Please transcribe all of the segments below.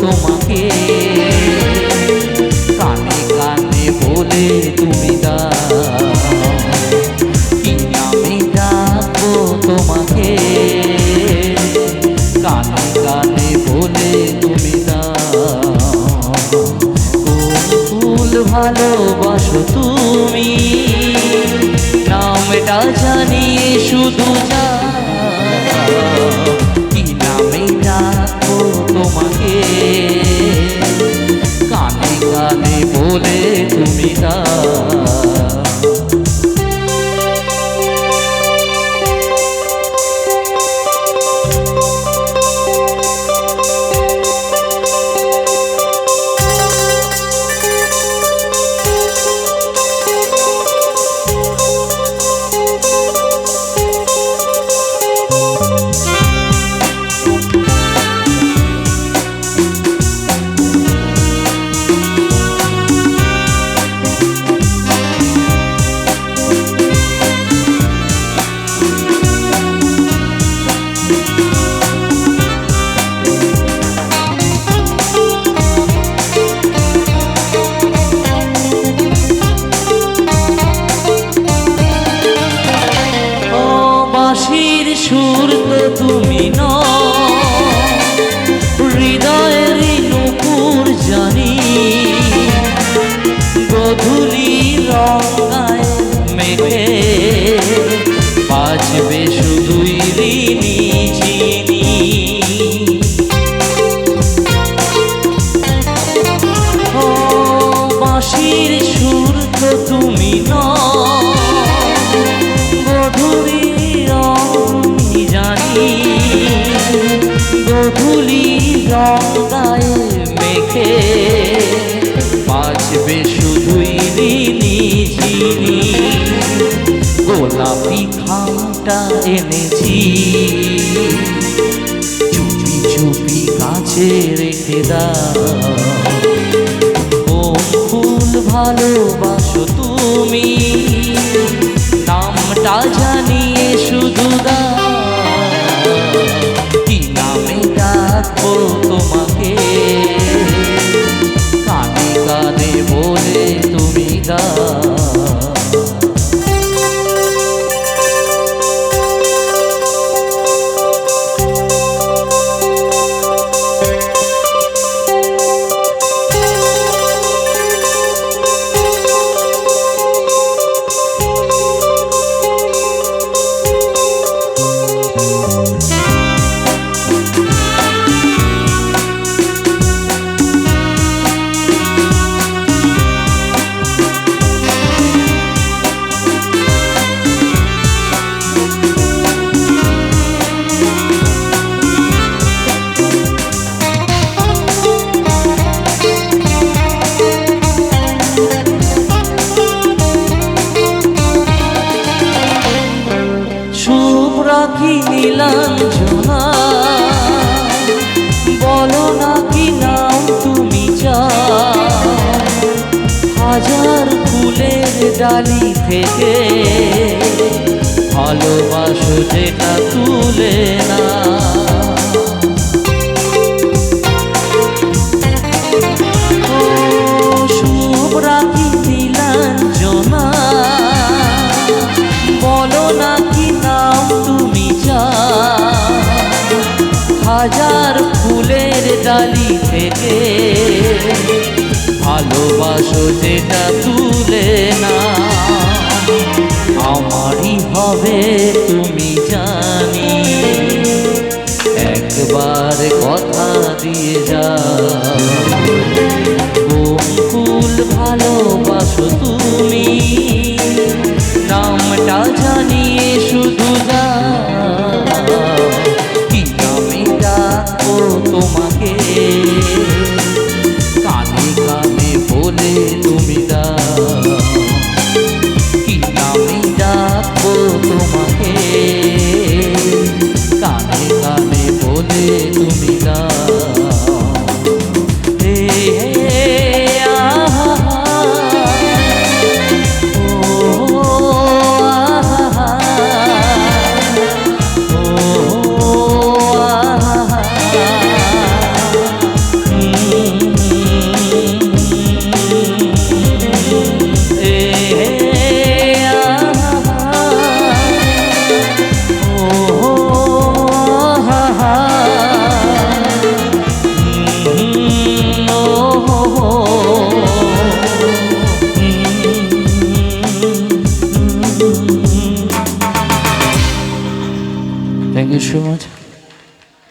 তোমাকে। কানে কানে বলে তুমি দাও। কি নামে ডাকবো তোমাকে? কানে কানে বলে তুমি দাও। ফুল ভালোবাসো তুমি? নামটা জানিয়ে শুধু যা বাঁশির সুর তো তুমি ন গধুলি রঙি জানি গধুলি রঙায় মেঘে বাজবে শুধুই ঋণী ঝিনি গোলাপি খামটা এনেছি, চুপি চুপি কাছে রেখে দাও। ভালোবাসো তুমি। নামটা জানিয়ে শুধু দা কি নামে ডাকবো তোমাকে রাখি নীলাঞ্জনা। বলো না কি নাম তুমি চাও হাজার ফুলের ডালি থেকে ভালোবাসো যেটা তুলে না ভালোবাসো যেটা তুলে না। আমারই হবে, তুমি জানি। একবার কথা দিয়ে যা ফুল ভালোবাসো তুমি। নামটা জানিয়ে শুধু যা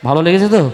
ভালো লেগেছে তো?